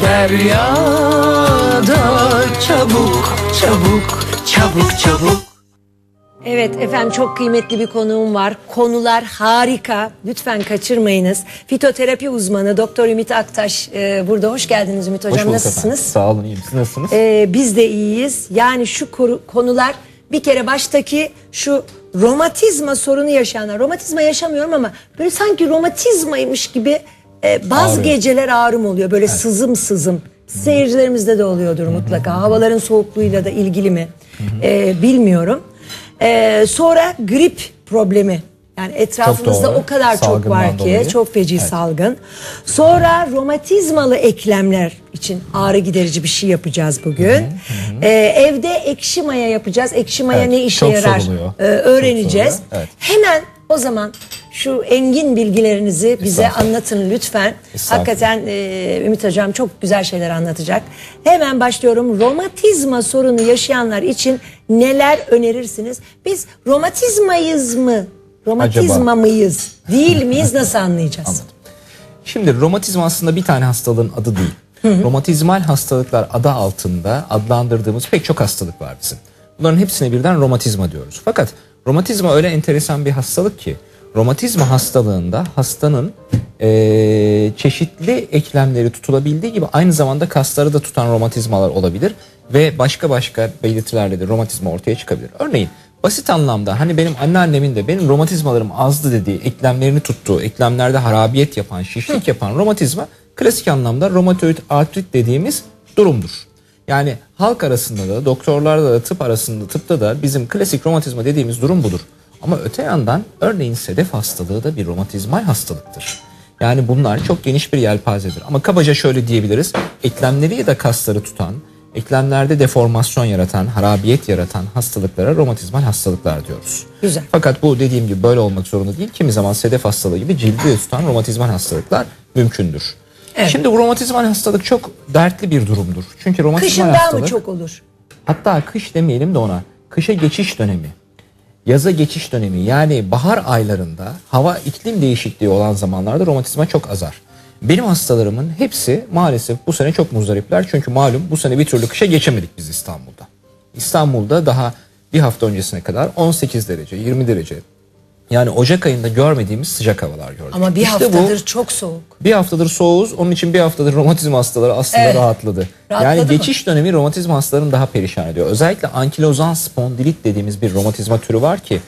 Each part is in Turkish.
asker ya da çabuk çabuk çabuk çabuk Evet efendim çok kıymetli bir konuğum var. Konular harika. Lütfen kaçırmayınız. Fitoterapi uzmanı Doktor Ümit Aktaş e, burada. Hoş geldiniz Ümit Hocam. Hoş bulduk Nasılsınız? efendim. Sağ olun iyiyim. Siz nasılsınız? E, biz de iyiyiz. Yani şu koru- konular bir kere baştaki şu romatizma sorunu yaşayanlar. Romatizma yaşamıyorum ama böyle sanki romatizmaymış gibi e, bazı Ağrı. geceler ağrım oluyor. Böyle sızım sızım. Seyircilerimizde de oluyordur mutlaka. Havaların soğukluğuyla da ilgili mi? E, bilmiyorum. E, sonra grip problemi. Yani etrafımızda o kadar çok var ki dolayı. çok feci Evet. salgın. Sonra romatizmalı eklemler için ağrı giderici bir şey yapacağız bugün. Ee, evde ekşi maya yapacağız. Ekşi maya Evet, ne işe yarar soruluyor. Ee, öğreneceğiz. Soruluyor, evet. Hemen o zaman şu engin bilgilerinizi bize anlatın lütfen. Hakikaten e, Ümit Hocam çok güzel şeyler anlatacak. Hemen başlıyorum. Romatizma sorunu yaşayanlar için neler önerirsiniz? Biz romatizmayız mı? Romatizma mıyız? Değil miyiz? Nasıl anlayacağız? Şimdi romatizma aslında bir tane hastalığın adı değil. Romatizmal hastalıklar adı altında adlandırdığımız pek çok hastalık var bizim. Bunların hepsine birden romatizma diyoruz. Fakat romatizma öyle enteresan bir hastalık ki romatizma hastalığında hastanın eee, çeşitli eklemleri tutulabildiği gibi aynı zamanda kasları da tutan romatizmalar olabilir ve başka başka belirtilerle de romatizma ortaya çıkabilir. Örneğin basit anlamda hani benim anneannemin de benim romatizmalarım azdı dediği, eklemlerini tuttuğu, eklemlerde harabiyet yapan, şişlik yapan romatizma klasik anlamda romatoid artrit dediğimiz durumdur. Yani halk arasında da doktorlarda da tıp arasında tıpta da bizim klasik romatizma dediğimiz durum budur. Ama öte yandan örneğin sedef hastalığı da bir romatizmal hastalıktır. Yani bunlar çok geniş bir yelpazedir. Ama kabaca şöyle diyebiliriz. Eklemleri ya da kasları tutan, eklemlerde deformasyon yaratan, harabiyet yaratan hastalıklara romatizmal hastalıklar diyoruz. Güzel. Fakat bu dediğim gibi böyle olmak zorunda değil. Kimi zaman sedef hastalığı gibi cildi tutan romatizmal hastalıklar mümkündür. Evet. Şimdi bu romatizmal hastalık çok dertli bir durumdur. Çünkü romatizmal Kışın daha hastalık mı çok olur? hatta kış demeyelim de ona kışa geçiş dönemi, yaza geçiş dönemi yani bahar aylarında hava iklim değişikliği olan zamanlarda romatizma çok azar. Benim hastalarımın hepsi maalesef bu sene çok muzdaripler çünkü malum bu sene bir türlü kışa geçemedik biz İstanbul'da. İstanbul'da daha bir hafta öncesine kadar 18 derece, 20 derece yani Ocak ayında görmediğimiz sıcak havalar gördük. Ama bir İşte bu- haftadır çok soğuk. bir haftadır soğuz. Onun için bir haftadır romatizma hastaları aslında Evet. rahatladı. Rahatladı yani mı? geçiş dönemi romatizma hastalarını daha perişan ediyor. Özellikle ankilozan spondilit dediğimiz bir romatizma türü var ki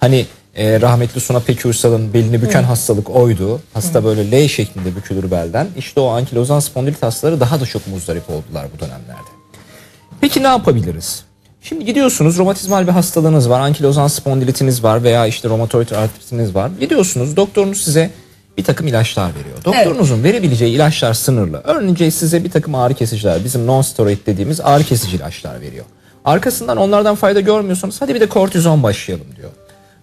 hani e, rahmetli Suna Pekürsal'ın belini büken hastalık oydu. Hasta böyle L şeklinde bükülür belden. İşte o ankilozan spondilit hastaları daha da çok muzdarip oldular bu dönemlerde. Peki ne yapabiliriz? Şimdi gidiyorsunuz romatizmal bir hastalığınız var, ankilozan spondilitiniz var veya işte romatoid artritiniz var. Gidiyorsunuz doktorunuz size bir takım ilaçlar veriyor. Doktorunuzun verebileceği ilaçlar sınırlı. Örneğin size bir takım ağrı kesiciler, bizim non steroid dediğimiz ağrı kesici ilaçlar veriyor. Arkasından onlardan fayda görmüyorsanız hadi bir de kortizon başlayalım diyor.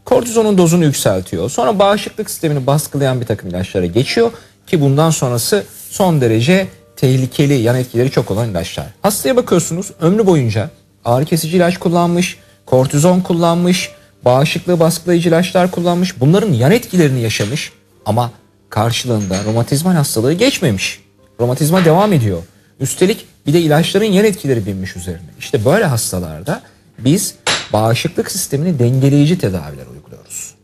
Kortizonun dozunu yükseltiyor. Sonra bağışıklık sistemini baskılayan bir takım ilaçlara geçiyor ki bundan sonrası son derece tehlikeli yan etkileri çok olan ilaçlar. Hastaya bakıyorsunuz ömrü boyunca ağrı kesici ilaç kullanmış, kortizon kullanmış, bağışıklığı baskılayıcı ilaçlar kullanmış. Bunların yan etkilerini yaşamış ama karşılığında romatizmal hastalığı geçmemiş. Romatizma devam ediyor. Üstelik bir de ilaçların yan etkileri binmiş üzerine. İşte böyle hastalarda biz bağışıklık sistemini dengeleyici tedaviler uyguluyoruz.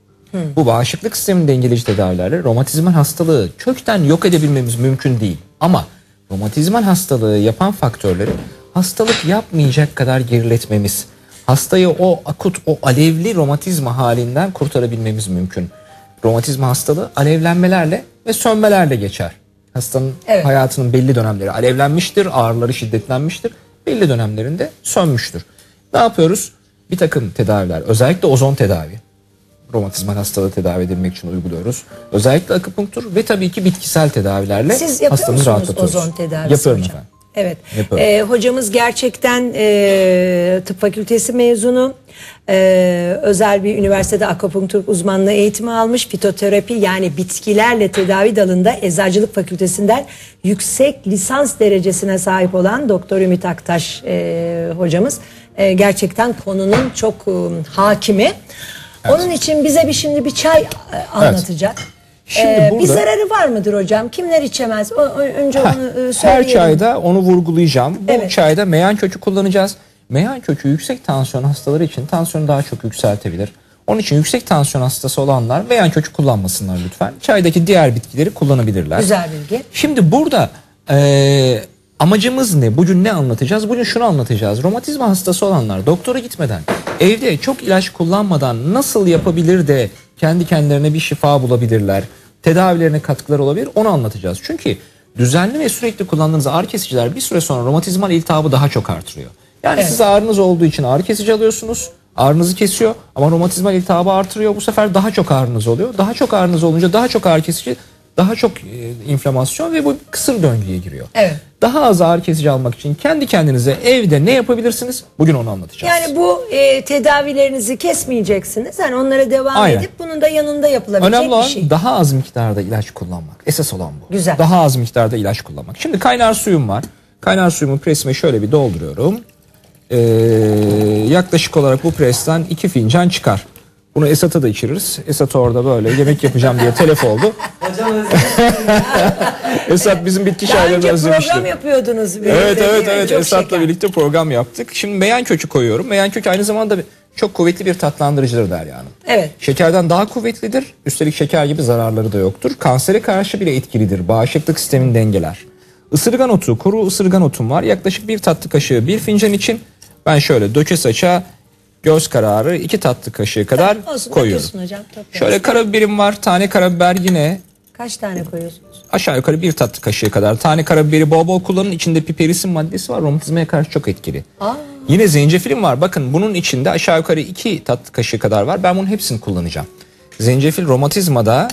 Bu bağışıklık sistemini dengeleyici tedavilerle romatizmal hastalığı kökten yok edebilmemiz mümkün değil. Ama romatizmal hastalığı yapan faktörleri hastalık yapmayacak kadar geriletmemiz, hastayı o akut, o alevli romatizma halinden kurtarabilmemiz mümkün. Romatizma hastalığı alevlenmelerle ve sönmelerle geçer. Hastanın Evet. hayatının belli dönemleri alevlenmiştir, ağrıları şiddetlenmiştir. Belli dönemlerinde sönmüştür. Ne yapıyoruz? Bir takım tedaviler, özellikle ozon tedavi. Romatizmal hastalığı tedavi edilmek için uyguluyoruz. Özellikle akupunktur ve tabii ki bitkisel tedavilerle Siz yapıyor hastamızı musunuz rahatlatıyoruz. ozon tedavisi Yapıyorum hocam? efendim. Evet. Yapıyorum. Ee, hocamız gerçekten e, tıp fakültesi mezunu. Ee, özel bir üniversitede akupunktur uzmanlığı eğitimi almış. Fitoterapi yani bitkilerle tedavi dalında eczacılık fakültesinden yüksek lisans derecesine sahip olan Doktor Ümit Aktaş e, hocamız. E, gerçekten konunun çok e, hakimi. Onun için bize bir şimdi bir çay e, anlatacak. Şimdi Ee, Bir burada zararı var mıdır hocam? Kimler içemez? O, önce Heh, onu e, her söyleyelim. çayda onu vurgulayacağım. Bu Evet. çayda meyan kökü kullanacağız. Meyan kökü yüksek tansiyon hastaları için tansiyonu daha çok yükseltebilir. Onun için yüksek tansiyon hastası olanlar meyan kökü kullanmasınlar lütfen. Çaydaki diğer bitkileri kullanabilirler. Güzel bilgi. Şimdi burada eee, amacımız ne? Bugün ne anlatacağız? Bugün şunu anlatacağız. Romatizma hastası olanlar doktora gitmeden, evde çok ilaç kullanmadan nasıl yapabilir de kendi kendilerine bir şifa bulabilirler? Tedavilerine katkılar olabilir? Onu anlatacağız. Çünkü düzenli ve sürekli kullandığınız ağrı kesiciler bir süre sonra romatizmal iltihabı daha çok artırıyor. Yani Evet. siz ağrınız olduğu için ağrı kesici alıyorsunuz. Ağrınızı kesiyor ama romatizmal iltihabı artırıyor. Bu sefer daha çok ağrınız oluyor. Daha çok ağrınız olunca daha çok ağrı kesici, daha çok e, inflamasyon ve bu kısır döngüye giriyor. Evet. Daha az ağrı kesici almak için kendi kendinize evde ne yapabilirsiniz? Bugün onu anlatacağız. Yani bu e, tedavilerinizi kesmeyeceksiniz. Yani onlara devam Aynen. edip bunun da yanında yapılabilecek Önemli bir olan şey. daha az miktarda ilaç kullanmak. Esas olan bu. Güzel. Daha az miktarda ilaç kullanmak. Şimdi kaynar suyum var. Kaynar suyumu presime şöyle bir dolduruyorum. Ee, yaklaşık olarak bu presten iki fincan çıkar. Bunu Esat'a da içiririz. Esat orada böyle yemek yapacağım diye telef oldu. Esat bizim bitki önce özlemişti. program yapıyordunuz. birlikte, Evet değil evet mi? evet Çok Esat'la şeker. birlikte program yaptık. Şimdi meyan kökü koyuyorum. Meyan kökü aynı zamanda bir- çok kuvvetli bir tatlandırıcıdır Derya Hanım. Evet. Şekerden daha kuvvetlidir. Üstelik şeker gibi zararları da yoktur. Kansere karşı bile etkilidir. Bağışıklık sistemini dengeler. Isırgan otu, kuru ısırgan otum var. Yaklaşık bir tatlı kaşığı bir fincan için ben şöyle döke saça göz kararı iki tatlı kaşığı kadar Olsun, koyuyorum. döküyorsun hocam. Tabii. Şöyle karabiberim var. Tane karabiber yine Kaç tane koyuyorsunuz? aşağı yukarı bir tatlı kaşığı kadar. Tane karabiberi bol bol kullanın. İçinde piperisin maddesi var. Romatizmaya karşı çok etkili. Aa. Yine zencefilim var. Bakın bunun içinde aşağı yukarı iki tatlı kaşığı kadar var. Ben bunun hepsini kullanacağım. Zencefil romatizmada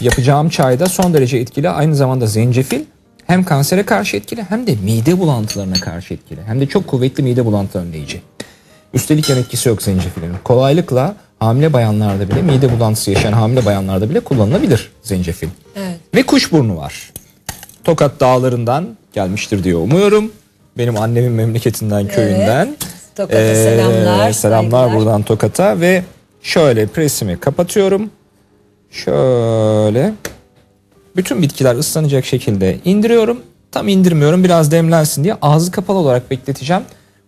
yapacağım çayda son derece etkili. Aynı zamanda zencefil hem kansere karşı etkili hem de mide bulantılarına karşı etkili. Hem de çok kuvvetli mide bulantı önleyici. Üstelik yan etkisi yok zencefilin. Kolaylıkla hamile bayanlarda bile mide bulantısı yaşayan hamile bayanlarda bile kullanılabilir zencefil. Evet. Ve kuşburnu var. Tokat dağlarından gelmiştir diye umuyorum. Benim annemin memleketinden, köyünden. Tokat'a Ee, selamlar, Selamlar saygılar. buradan Tokat'a ve şöyle presimi kapatıyorum. Şöyle bütün bitkiler ıslanacak şekilde indiriyorum. Tam indirmiyorum biraz demlensin diye ağzı kapalı olarak bekleteceğim.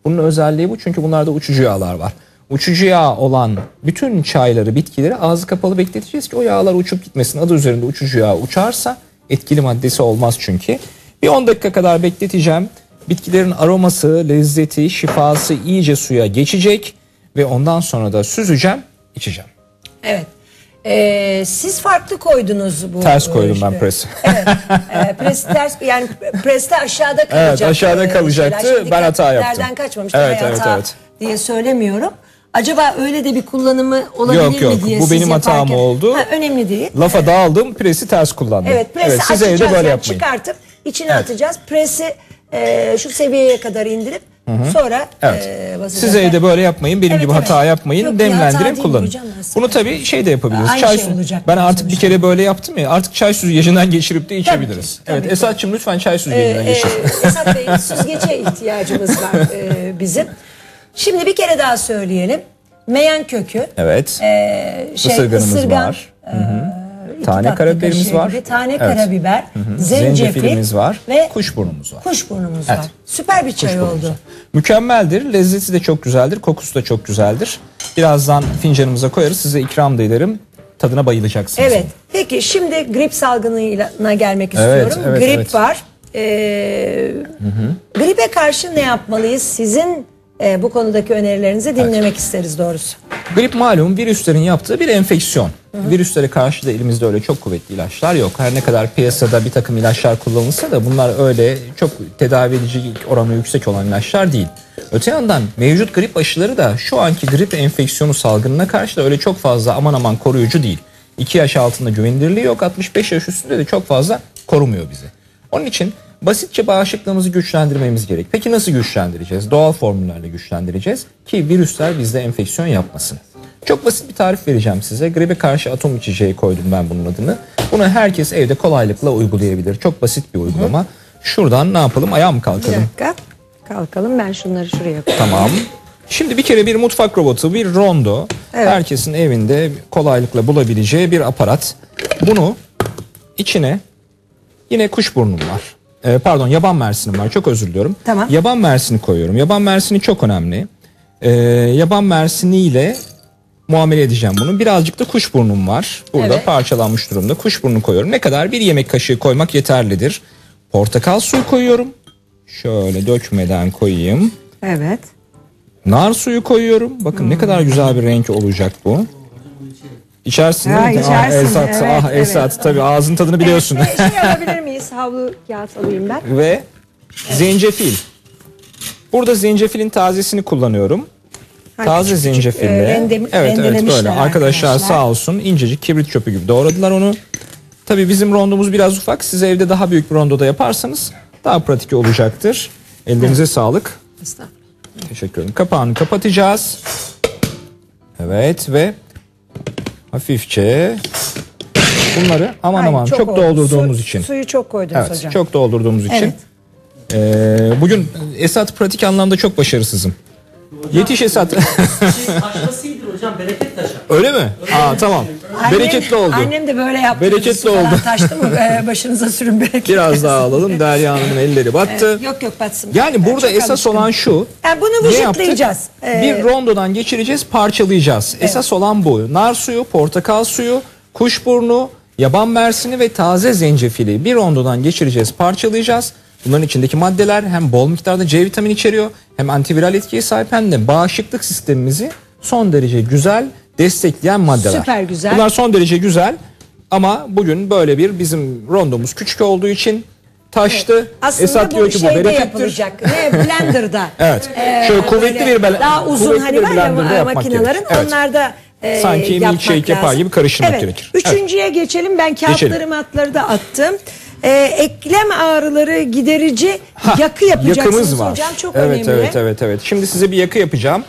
Bunun özelliği bu çünkü bunlarda uçucu yağlar var. Uçucu yağ olan bütün çayları, bitkileri ağzı kapalı bekleteceğiz ki o yağlar uçup gitmesin. Adı üzerinde uçucu yağ uçarsa etkili maddesi olmaz çünkü. Bir 10 dakika kadar bekleteceğim. Bitkilerin aroması, lezzeti, şifası iyice suya geçecek ve ondan sonra da süzeceğim, içeceğim. Evet. Ee, siz farklı koydunuz bu. Ters koydum ben presi. Evet. E, pres ters yani preste aşağıda kalacak. aşağıda e, kalacaktı. şeyler. Şimdi Ben hata yaptım. dikkatlerden kaçmamıştır Evet, evet, evet, hata evet. diye söylemiyorum. Acaba öyle de bir kullanımı olabilir Yok, yok. mi diye Bu siz benim hatam yaparken- oldu. Ha, önemli değil. Lafa dağıldım, presi ters kullandım. Evet presi siz açacağız evde böyle yani yapmayın. çıkartıp içine atacağız. Presi e, şu seviyeye kadar indirip sonra Evet. e, basacağız. Siz evde böyle yapmayın. Benim Evet, gibi evet. hata yapmayın. Yok, bir hata Demlendirin, değil kullanın. hocam aslında. Bunu tabii şey de yapabiliriz. Aynı çay şey su- olacak Ben artık bir sonuçta. kere böyle yaptım ya. Artık çay süzgecinden geçirip de içebiliriz. tabii evet ki. Esat'cığım lütfen çay Ee, süzgecinden e, geçir. Esat Bey süzgece ihtiyacımız var e, bizim. Şimdi bir kere daha söyleyelim. Meyan kökü, Evet. e, şey, Isırganımız ısırgan, var. e, Tane karabiberimiz var. gibi, tane Evet. karabiber, zencefil Zencefilimiz var. ve Kuşburnumuz var. kuşburnumuz Evet. var. Süper bir çay oldu. var. Mükemmeldir. Lezzeti de çok güzeldir. Kokusu da çok güzeldir. Birazdan fincanımıza koyarız. Size ikram da ederim. Tadına bayılacaksınız. Evet. Peki şimdi grip salgınına gelmek Evet, istiyorum. evet, grip evet. var. Ee, gripe karşı ne yapmalıyız? Sizin e, bu konudaki önerilerinizi dinlemek isteriz doğrusu. Grip malum virüslerin yaptığı bir enfeksiyon. Virüslere karşı da elimizde öyle çok kuvvetli ilaçlar yok. Her ne kadar piyasada bir takım ilaçlar kullanılsa da bunlar öyle çok tedavi edici oranı yüksek olan ilaçlar değil. Öte yandan mevcut grip aşıları da şu anki grip enfeksiyonu salgınına karşı da öyle çok fazla aman aman koruyucu değil. 2 yaş altında güvenilirliği yok 65 yaş üstünde de çok fazla korumuyor bizi. Onun için basitçe bağışıklığımızı güçlendirmemiz gerek. Peki nasıl güçlendireceğiz? Doğal formüllerle güçlendireceğiz ki virüsler bizde enfeksiyon yapmasın. Çok basit bir tarif vereceğim size. Gribe karşı atom içeceği koydum ben bunun adını. Bunu herkes evde kolaylıkla uygulayabilir. Çok basit bir uygulama. Şuradan ne yapalım? Ayağa mı Bir kalkalım? dakika. Kalkalım ben şunları şuraya koyayım. Tamam. Şimdi bir kere bir mutfak robotu, bir rondo. Evet. Herkesin evinde kolaylıkla bulabileceği bir aparat. Bunu içine yine kuşburnum var. Ee, pardon yaban mersinim var. Çok özür diliyorum. Tamam. Yaban mersini koyuyorum. Yaban mersini çok önemli. Ee, yaban mersiniyle muamele edeceğim bunu. Birazcık da kuşburnum var. Burada Evet. parçalanmış durumda. Kuşburnu koyuyorum. Ne kadar? Bir yemek kaşığı koymak yeterlidir. Portakal suyu koyuyorum. Şöyle dökmeden koyayım. Evet. Nar suyu koyuyorum. Bakın ne kadar güzel bir renk olacak bu. İçersin Ha, değil mi? içersin, Ah Esat, evet, ah evet. Esat. Tabii ağzın tadını biliyorsun. Evet, şey alabilir miyiz? Havlu kağıt alayım ben. Ve zencefil. Burada zencefilin tazesini kullanıyorum. Taze küçük zencefille. e, evet evet böyle. Arkadaşlar, arkadaşlar. sağ olsun incecik kibrit çöpü gibi doğradılar onu. Tabii bizim rondomuz biraz ufak. Siz evde daha büyük bir rondoda yaparsanız daha pratik olacaktır. Ellerinize sağlık. Estağfurullah. Teşekkür ederim. Kapağını kapatacağız. Evet ve hafifçe bunları aman Ay, aman çok, oldu. doldurduğumuz Su- için. Suyu çok koydunuz Evet, hocam. çok doldurduğumuz için. Evet. Ee, bugün Esat pratik anlamda çok başarısızım. Yetiş Esat. Taşlasıdır hocam bereket taşı. Öyle mi? Aa tamam. Annem- Bereketli oldu. Annem de böyle yaptı. Bereketli oldu. Taştı mı e, başınıza sürün bereket. Biraz daha alalım. Derya Hanım'ın elleri battı. Yok yok batsın. Yani burada çok esas alışkınım. olan şu. Yani bunu vücutlayacağız. Ee, Bir rondodan geçireceğiz, parçalayacağız. Esas olan bu. Nar suyu, portakal suyu, kuşburnu, yaban mersini ve taze zencefili bir rondodan geçireceğiz, parçalayacağız. Bunların içindeki maddeler hem bol miktarda C vitamini içeriyor, hem antiviral etkiye sahip hem de bağışıklık sistemimizi son derece güzel destekleyen maddeler. Süper güzel. Bunlar son derece güzel ama bugün böyle bir bizim rondomuz küçük olduğu için taştı. Aslında Esat diyor bu ki bu şeyde berekettir. Ne blenderda. Evet. Ee, Şöyle kuvvetli bir bel- Daha uzun hani var blenderda ya yapmak makinelerin. Evet. onlarda e, Sanki milkshake yapar gibi karıştırmak evet. gerekir. Üçüncüye geçelim. Ben kağıtları Geçelim. matları da attım. Ee, eklem ağrıları giderici Hah, yakı yapacaksınız yakımız var. hocam. Çok evet, önemli. Evet evet evet. Şimdi size bir yakı yapacağım.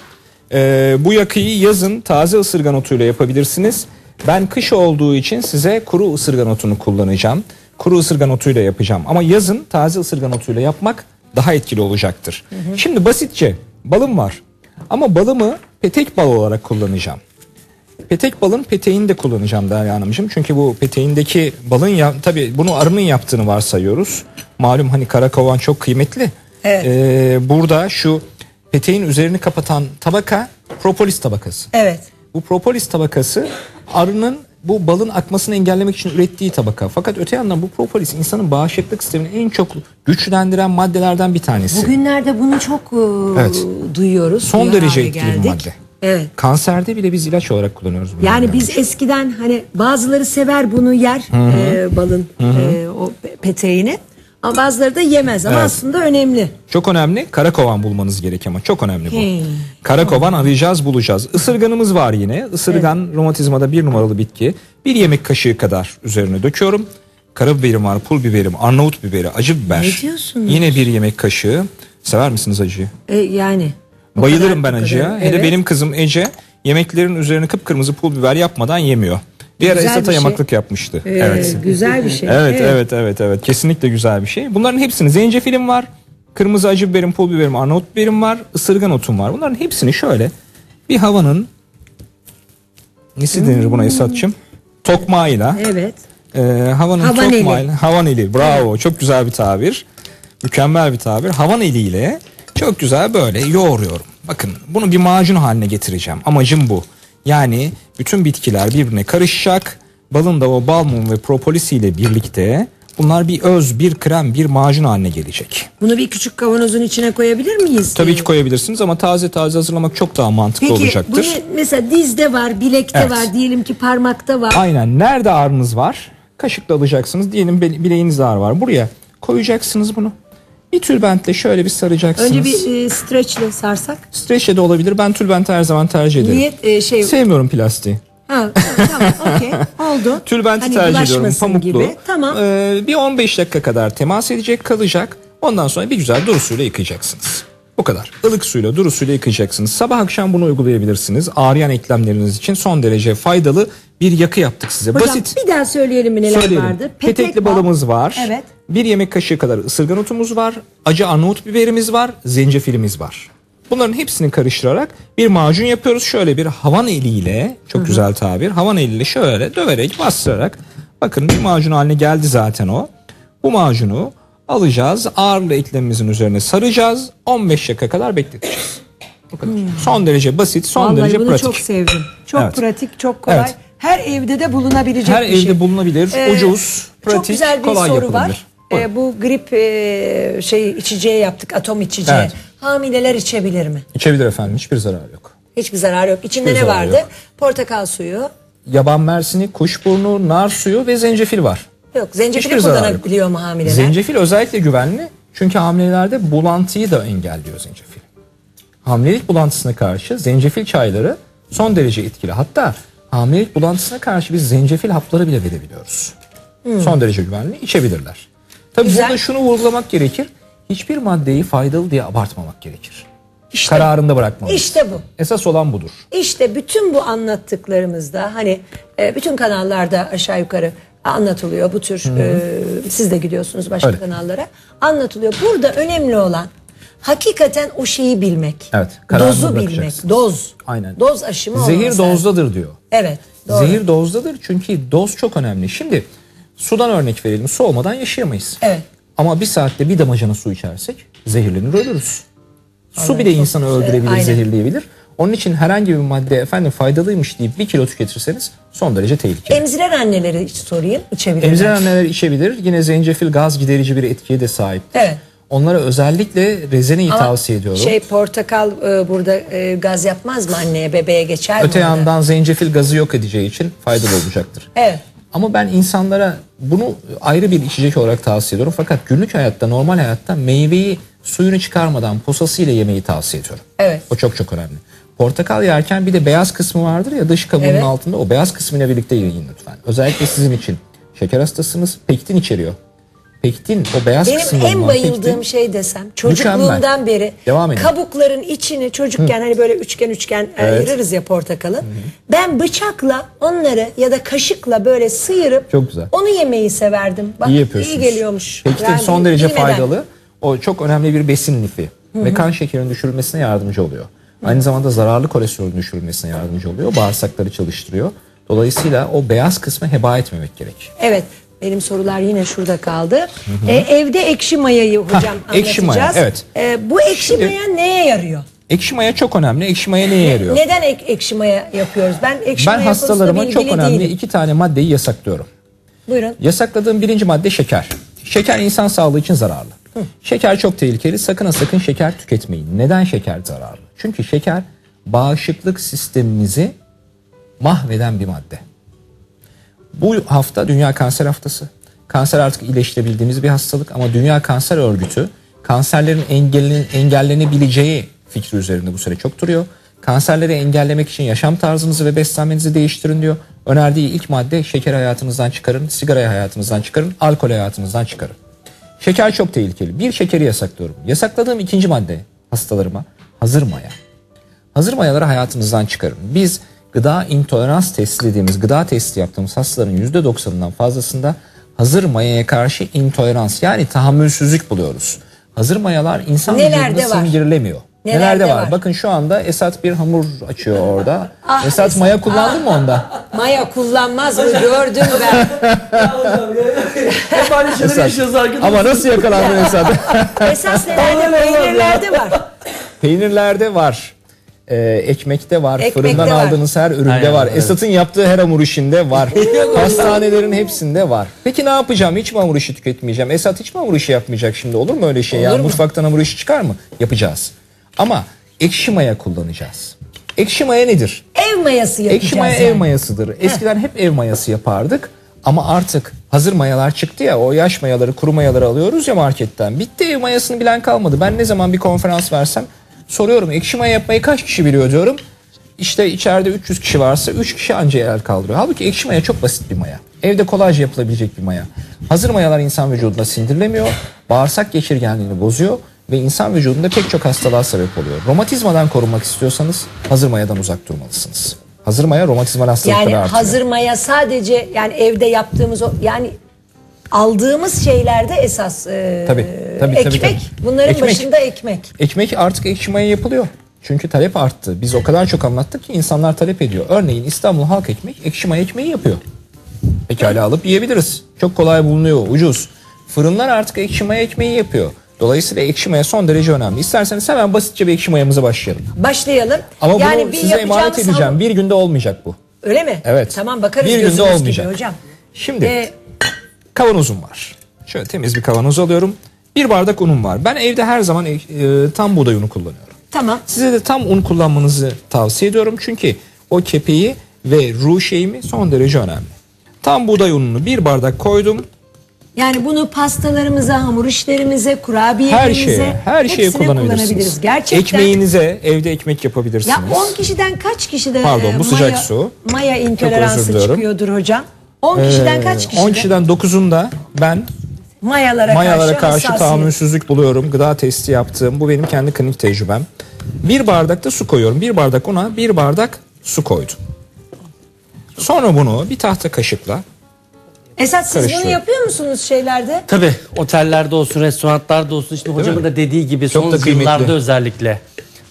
Ee, bu yakıyı yazın taze ısırgan otuyla yapabilirsiniz. Ben kış olduğu için size kuru ısırgan otunu kullanacağım. Kuru ısırgan otuyla yapacağım. Ama yazın taze ısırgan otuyla yapmak daha etkili olacaktır. Şimdi basitçe balım var. Ama balımı petek bal olarak kullanacağım. Petek balın peteğini de kullanacağım Derya Hanımcığım. Çünkü bu peteğindeki balın ya tabii bunu arının yaptığını varsayıyoruz. Malum hani kara kovan çok kıymetli. Evet. Ee, burada şu peteğin üzerini kapatan tabaka propolis tabakası. Evet. Bu propolis tabakası arının bu balın akmasını engellemek için ürettiği tabaka. Fakat öte yandan bu propolis insanın bağışıklık sistemini en çok güçlendiren maddelerden bir tanesi. Bugünlerde bunu çok e, Evet. duyuyoruz. Son duyar derece etkili bir madde. Evet. Kanserde bile biz ilaç olarak kullanıyoruz. bunu. Yani biz eskiden hani bazıları sever bunu yer e, balın e, o pe- peteğini ama bazıları da yemez ama Evet. aslında önemli. Çok önemli. Karakovan bulmanız gerek ama çok önemli bu. Hmm. Karakovan arayacağız bulacağız. Isırganımız var yine. Isırgan romatizmada bir numaralı bitki. Bir yemek kaşığı kadar üzerine döküyorum. Karabiberim var, pul biberim, Arnavut biberi, acı biber. Ne diyorsunuz? Yine bir yemek kaşığı. Sever misiniz acıyı? E, yani. o Bayılırım kadar- ben o acıya. kadar. Hele Evet. benim kızım Ece yemeklerin üzerine kıpkırmızı pul biber yapmadan yemiyor. Bir ara Esat'a şey. yamaklık yapmıştı. E, evet. Güzel bir şey. Evet, evet, evet, evet. Kesinlikle güzel bir şey. Bunların hepsini zencifilim var. Kırmızı acı biberim, pul biberim, Arnavut biberim var. ısırgan otum var. Bunların hepsini şöyle bir havanın nesi denir buna Esat'cığım? Tokmağıyla. Evet. E, havanın Havan eli. tokmağıyla. Havan eli. Bravo. Çok güzel bir tabir. Mükemmel bir tabir. Havan eliyle çok güzel böyle yoğuruyorum. Bakın bunu bir macun haline getireceğim. Amacım bu. Yani bütün bitkiler birbirine karışacak. Balın da o bal mumu ve propolisiyle birlikte bunlar bir öz, bir krem, bir macun haline gelecek. Bunu bir küçük kavanozun içine koyabilir miyiz? Tabii ki koyabilirsiniz ama taze taze hazırlamak çok daha mantıklı Peki olacaktır. bu mesela dizde var, bilekte Evet. var, diyelim ki parmakta var. Aynen. Nerede ağrınız var? Kaşıkla alacaksınız. Diyelim bile- bileğinizde ağrı var. Buraya koyacaksınız bunu. Bir tülbentle şöyle bir saracaksınız. Önce bir e, streçle sarsak. Streçle de olabilir. Ben tülbenti her zaman tercih ederim. Niye e, şey Sevmiyorum plastiği. Ha, tamam okey oldu. Tülbenti Hani tercih ediyorum. Pamuklu. Gibi. Tamam. Ee, bir 15 dakika kadar temas edecek kalacak. Ondan sonra bir güzel duru suyla yıkayacaksınız. Bu kadar. Ilık suyla, duru suyla yıkayacaksınız. Sabah akşam bunu uygulayabilirsiniz. Ağrıyan eklemleriniz için son derece faydalı bir yakı yaptık size. Hocam Basit. bir daha söyleyelim mi neler Söyleyelim. vardı? Petekli bal. balımız var. Evet. Bir yemek kaşığı kadar ısırgan otumuz var. Acı Arnavut biberimiz var. Zencefilimiz var. Bunların hepsini karıştırarak bir macun yapıyoruz. Şöyle bir havan eliyle, çok güzel tabir, havan eliyle şöyle döverek, bastırarak Bakın bir macun haline geldi zaten o. Bu macunu alacağız. Ağırlı eklemimizin üzerine saracağız. 15 dakika kadar bekleteceğiz. Bu kadar. Son derece basit, son Hmm. Vallahi derece bunu pratik. çok sevdim. Çok Evet. pratik, çok kolay. Evet. Her evde de bulunabilecek Her bir şey. evde bulunabilir, Ee, ucuz, pratik, Çok güzel bir kolay soru yapılabilir. var. Buyurun. Ee, bu grip e, şey içeceği yaptık, atom içeceği. Evet. Hamileler içebilir mi? İçebilir efendim, hiçbir zararı yok. Hiçbir zarar yok. İçinde Hiçbir ne zararı vardı? yok. Portakal suyu. Yaban mersini, kuşburnu, nar suyu ve zencefil var. Yok, zencefili Hiçbir zararı yok. kullanabiliyor mu hamileler? Zencefil özellikle güvenli. Çünkü hamilelerde bulantıyı da engelliyor zencefil. Hamilelik bulantısına karşı zencefil çayları son derece etkili. Hatta hamilelik bulantısına karşı biz zencefil hapları bile verebiliyoruz. Son derece güvenli içebilirler. Tabii Güzel. burada şunu vurgulamak gerekir. Hiçbir maddeyi faydalı diye abartmamak gerekir. İşte- Kararında bırakmalıyız. İşte bu. Esas olan budur. İşte bütün bu anlattıklarımızda hani e, bütün kanallarda aşağı yukarı anlatılıyor bu tür e, siz de gidiyorsunuz başka Öyle. kanallara anlatılıyor. Burada önemli olan hakikaten o şeyi bilmek. Evet, kararını Dozu bilmek. bırakacaksınız. Doz. Aynen. Doz aşımı Zehir lazım. dozdadır diyor. Evet. Doğru. Zehir dozdadır çünkü doz çok önemli. Şimdi sudan örnek verelim. Su olmadan yaşayamayız. Evet. Ama bir saatte bir damacana su içersek zehirlenir ölürüz. Su bile insanı güzel. öldürebilir, Aynen. zehirleyebilir. Onun için herhangi bir madde efendim faydalıymış deyip bir kilo tüketirseniz son derece tehlikeli. Emziren anneleri hiç sorayım içebilirler. Emziren anneler içebilir. Yine zencefil gaz giderici bir etkiye de sahip. Evet. Onlara özellikle rezeneyi Ama tavsiye ediyorum. Şey portakal e, burada e, gaz yapmaz mı anneye bebeğe geçer mi? Öte yandan zencefil gazı yok edeceği için faydalı olacaktır. Evet. Ama ben insanlara bunu ayrı bir içecek olarak tavsiye ediyorum. Fakat günlük hayatta, normal hayatta meyveyi suyunu çıkarmadan posasıyla yemeyi tavsiye ediyorum. Evet. O çok çok önemli. Portakal yerken bir de beyaz kısmı vardır ya dış kabuğunun Evet. altında o beyaz kısmıyla birlikte yiyin lütfen. Özellikle sizin için. Şeker hastasınız, pektin içeriyor. Pektin o beyaz Benim kısmında en bulunan bayıldığım pektin- şey desem çocukluğumdan beri Devam edin. kabukların içini çocukken hani böyle üçgen üçgen ayırırız ya portakalı. Ben bıçakla onları ya da kaşıkla böyle sıyırıp Çok güzel. onu yemeyi severdim. Bak İyi yapıyorsunuz. iyi geliyormuş. Pektin Yani son derece bilmeden. faydalı. O çok önemli bir besin lifi. Ve kan şekerinin düşürülmesine yardımcı oluyor. Aynı zamanda zararlı kolesterolün düşürülmesine yardımcı oluyor. Bağırsakları çalıştırıyor. Dolayısıyla o beyaz kısmı heba etmemek gerek. Evet. Benim sorular yine şurada kaldı. E, evde ekşi mayayı hocam Hah, ekşi maya, evet. E, bu ekşi Şimdi- maya neye yarıyor? Ekşi maya çok önemli. Ekşi maya neye yarıyor? Neden ek- ekşi maya yapıyoruz? Ben ekşi ben maya hastalarıma çok önemli değilim. iki tane maddeyi yasaklıyorum. Buyurun. Yasakladığım birinci madde şeker. Şeker insan sağlığı için zararlı. Şeker çok tehlikeli. Sakın ha sakın şeker tüketmeyin. Neden şeker zararlı? Çünkü şeker bağışıklık sistemimizi mahveden bir madde. Bu hafta Dünya Kanser Haftası. Kanser artık iyileştirebildiğimiz bir hastalık ama Dünya Kanser Örgütü kanserlerin engellen- engellenebileceği fikri üzerinde bu sene çok duruyor. Kanserleri engellemek için yaşam tarzınızı ve beslenmenizi değiştirin diyor. Önerdiği ilk madde şeker hayatınızdan çıkarın, sigarayı hayatınızdan çıkarın, alkol hayatınızdan çıkarın. Şeker çok tehlikeli. Bir şekeri yasaklıyorum. Yasakladığım ikinci madde hastalarıma hazır maya. Hazır mayaları hayatınızdan çıkarın. Biz gıda intolerans testi dediğimiz gıda testi yaptığımız hastaların %90'ından fazlasında hazır mayaya karşı intolerans yani tahammülsüzlük buluyoruz. Hazır mayalar insan vücuduna var? sindirilemiyor. Nelerde Nelerde, var? var? Bakın şu anda Esat bir hamur açıyor orada. Ah, Esat Esat, maya kullandın mı onda? Maya kullanmaz mı gördüm ben. Hep aynı şeyleri yaşıyoruz arkadaşlar. Ama nasıl yakalandın Esat? Esas nelerde peynirlerde var. Peynirlerde var. Ee, ekmekte var. Ekmekte fırından var. aldığınız her üründe Aynen, var. evet. Esat'ın yaptığı her hamur işinde var. Hastanelerin hepsinde var. Peki ne yapacağım? Hiç mi hamur işi tüketmeyeceğim? Esat hiç mi hamur işi yapmayacak şimdi? Olur mu öyle şey? ya? Olur mu? Mutfaktan hamur işi çıkar mı? Yapacağız. Ama ekşi maya kullanacağız. Ekşi maya nedir? Ev mayası yapacağız. Ekşi maya yani. ev mayasıdır. Eskiden hep ev mayası yapardık. Ama artık hazır mayalar çıktı ya o yaş mayaları kuru mayaları alıyoruz ya marketten. Bitti ev mayasını bilen kalmadı. Ben ne zaman bir konferans versem soruyorum ekşi maya yapmayı kaç kişi biliyor diyorum. İşte içeride 300 kişi varsa 3 kişi anca el kaldırıyor. Halbuki ekşi maya çok basit bir maya. Evde kolayca yapılabilecek bir maya. Hazır mayalar insan vücuduna sindirilemiyor. Bağırsak geçirgenliğini bozuyor ve insan vücudunda pek çok hastalığa sebep oluyor. Romatizmadan korunmak istiyorsanız hazır mayadan uzak durmalısınız. Hazır maya romatizmal hastalıkları Yani artırıyor. hazır maya sadece yani evde yaptığımız o yani aldığımız şeylerde esas e, Tabii, tabii, tabii, ekmek. tabii. Bunların Ekmek. başında ekmek. Ekmek artık ekşi maya yapılıyor. Çünkü talep arttı. Biz o kadar çok anlattık ki insanlar talep ediyor. Örneğin İstanbul Halk Ekmek ekşi maya ekmeği yapıyor. Pekala alıp yiyebiliriz. Çok kolay bulunuyor, ucuz. Fırınlar artık ekşi maya ekmeği yapıyor. Dolayısıyla ekşi maya son derece önemli. İsterseniz hemen basitçe bir ekşi mayamıza başlayalım. Başlayalım. Ama bunu yani bir size emanet edeceğim. hamur- Bir günde olmayacak bu. Öyle mi? Evet. Tamam bakarız Bir günde olmayacak. hocam. Şimdi Ee, kavanozum var. Şöyle temiz bir kavanoz alıyorum. Bir bardak unum var. Ben evde her zaman e, tam buğday unu kullanıyorum. tamam. Size de tam un kullanmanızı tavsiye ediyorum. Çünkü o kepeği ve ruh şeyimi son derece önemli. Tam buğday ununu bir bardak koydum. Yani bunu pastalarımıza, hamur işlerimize, Her kurabiyelerimize şeye, her şeye kullanabilirsiniz. Gerçekten. Ekmeğinize evde ekmek yapabilirsiniz. Ya 10 kişiden kaç kişide Pardon, e, bu sıcak maya, su. Maya intoleransı çıkıyordur hocam? 10 kişiden kaç kişide? 10 Ee, kişiden 9'unda ben mayalara, mayalara karşı, karşı tahammülsüzlük buluyorum. Gıda testi yaptığım bu benim kendi klinik tecrübem. Bir bardak da su koyuyorum. Bir bardak una, bir bardak su koydum. Sonra bunu bir tahta kaşıkla Esat siz bunu yapıyor musunuz şeylerde? Tabii otellerde olsun, restoranlarda olsun. İşte hocamın mi? da dediği gibi Çok son da kıymetli. yıllarda özellikle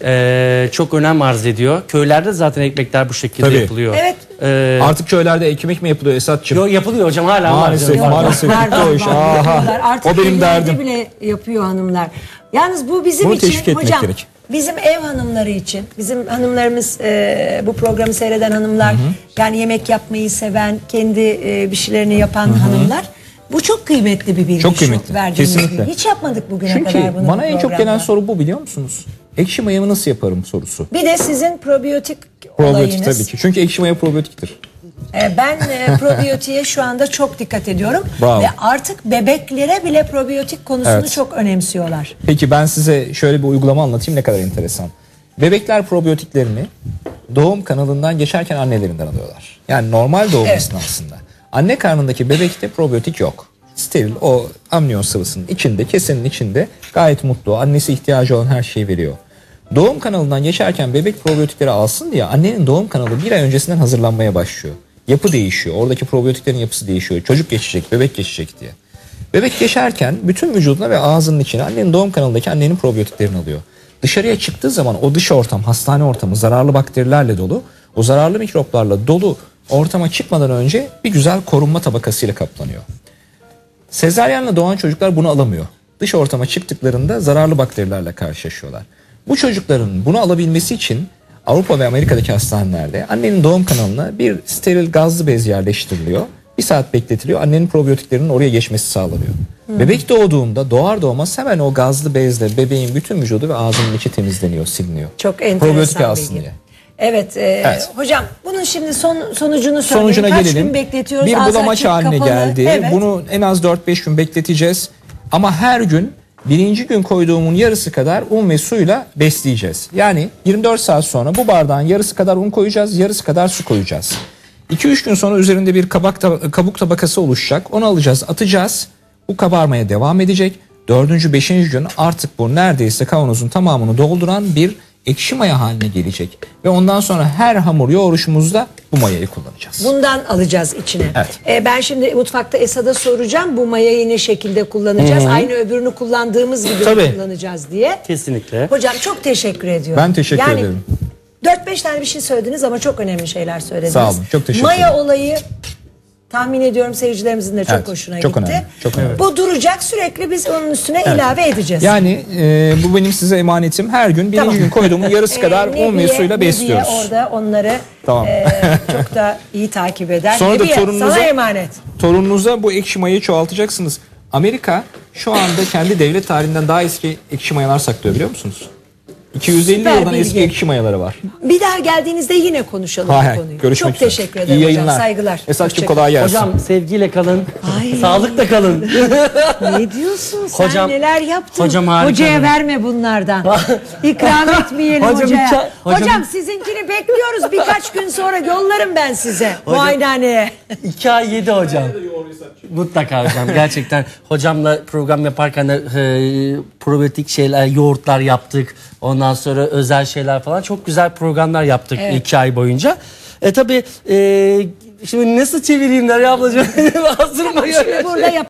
eee, çok önem arz ediyor. Köylerde zaten ekmekler bu şekilde Tabii. yapılıyor. Evet. Eee, artık köylerde ekmek mi yapılıyor Esat'cığım? yo, yapılıyor hocam hala Maalesef, var. canım, maalesef. Var, var, o iş. var, Aha. yapıyorlar. Artık O benim evlerde derdim. bile yapıyor hanımlar. Yalnız bu bizim Bunu için etmek hocam gerek. bizim ev hanımları için bizim hanımlarımız e, bu programı seyreden hanımlar yani yemek yapmayı seven kendi e, bir şeylerini yapan hanımlar bu çok kıymetli bir bilgi Çok şu kıymetli, verdiğiniz kesinlikle. bilgi. Hiç yapmadık bugüne Çünkü kadar bunu bana bu en çok programda. gelen soru bu biliyor musunuz? Ekşi mayamı nasıl yaparım sorusu. Bir de sizin probiyotik Probiyotik olayınız. tabii ki. Çünkü ekşi maya probiyotiktir. E, Ben e, probiyotiğe şu anda çok dikkat ediyorum. Bravo. Ve artık bebeklere bile probiyotik konusunu Evet. çok önemsiyorlar. Peki ben size şöyle bir uygulama anlatayım ne kadar enteresan. Bebekler probiyotiklerini doğum kanalından geçerken annelerinden alıyorlar. Yani normal doğum Evet. esnasında. Anne karnındaki bebekte probiyotik yok. Steril o amniyon sıvısının içinde, kesenin içinde gayet mutlu. Annesi ihtiyacı olan her şeyi veriyor. Doğum kanalından geçerken bebek probiyotikleri alsın diye annenin doğum kanalı bir ay öncesinden hazırlanmaya başlıyor. Yapı değişiyor. Oradaki probiyotiklerin yapısı değişiyor. Çocuk geçecek, bebek geçecek diye. Bebek geçerken bütün vücuduna ve ağzının içine annenin doğum kanalındaki annenin probiyotiklerini alıyor. Dışarıya çıktığı zaman o dış ortam, hastane ortamı zararlı bakterilerle dolu, o zararlı mikroplarla dolu ortama çıkmadan önce bir güzel korunma tabakasıyla kaplanıyor. Sezaryenle doğan çocuklar bunu alamıyor. Dış ortama çıktıklarında zararlı bakterilerle karşılaşıyorlar. Bu çocukların bunu alabilmesi için Avrupa ve Amerika'daki hastanelerde annenin doğum kanalına bir steril gazlı bez yerleştiriliyor. Bir saat bekletiliyor. Annenin probiyotiklerinin oraya geçmesi sağlanıyor. Bebek doğduğunda doğar doğmaz hemen o gazlı bezle bebeğin bütün vücudu ve ağzının içi temizleniyor, siliniyor. Çok Probiyotik enteresan alsın bilgi. diye. Evet, e, Evet. hocam bunun şimdi son sonucunu söyleyin. Sonucuna Kaç gelelim. gün bekletiyoruz? Bir bulamaç haline kapalı. geldi. Evet. Bunu en az 4-5 gün bekleteceğiz. Ama her gün birinci gün koyduğumun yarısı kadar un ve suyla besleyeceğiz. Yani 24 saat sonra bu bardağın yarısı kadar un koyacağız, yarısı kadar su koyacağız. 2-3 gün sonra üzerinde bir kabak tab- kabuk tabakası oluşacak. Onu alacağız, atacağız. Bu kabarmaya devam edecek. Dördüncü, beşinci gün artık bu neredeyse kavanozun tamamını dolduran bir ekşi maya haline gelecek. Ve ondan sonra her hamur yoğuruşumuzda bu mayayı kullanacağız. Bundan alacağız içine. Evet. E, ben şimdi mutfakta Esad'a soracağım bu mayayı ne şekilde kullanacağız? Aynı öbürünü kullandığımız gibi Tabii. kullanacağız diye. Kesinlikle. Hocam çok teşekkür ediyorum. Ben teşekkür yani, ederim. 4-5 tane bir şey söylediniz ama çok önemli şeyler söylediniz. Sağ olun, çok teşekkür Maya ederim. olayı tahmin ediyorum seyircilerimizin de çok Evet, hoşuna çok gitti. önemli, çok önemli. Bu duracak sürekli biz onun üstüne Evet. ilave edeceğiz. Yani e, bu benim size emanetim. Her gün birinci Tamam. gün koyduğumun yarısı Ee, kadar un ve Nebiye- suyla Nebiye besliyoruz. orada onları Tamam. e, çok da iyi takip eder. Sonra da Nebiye, torununuza, sana emanet. torununuza bu ekşi mayayı çoğaltacaksınız. Amerika şu anda kendi devlet tarihinden daha eski ekşi mayalar saklıyor biliyor musunuz? 250 Süper yıldan bilgi. eski ekşi mayaları var. Bir daha geldiğinizde yine konuşalım Hay bu konuyu. görüşmek Çok üzere. teşekkür İyi ederim hocam. yayınlar. Saygılar. Hoşça kolay gelsin. Hocam sevgiyle kalın. Ay. Sağlıkla kalın. Ne diyorsun sen Hocam- neler yaptın? hocam harika. Hocaya verme bunlardan. İkram etmeyelim Hocam hocaya. hocam, hocam- sizinkini bekliyoruz. Birkaç gün sonra yollarım ben size. Muayenehaneye. 2 ay 7 hocam. Mutlaka hocam gerçekten hocamla program yaparken de e, probiyotik şeyler yoğurtlar yaptık. Ondan sonra özel şeyler falan çok güzel programlar yaptık Evet. 2 ay boyunca. E tabi şimdi nasıl çevireyim Derya ablacığım? Hazır mı? Şimdi burada yap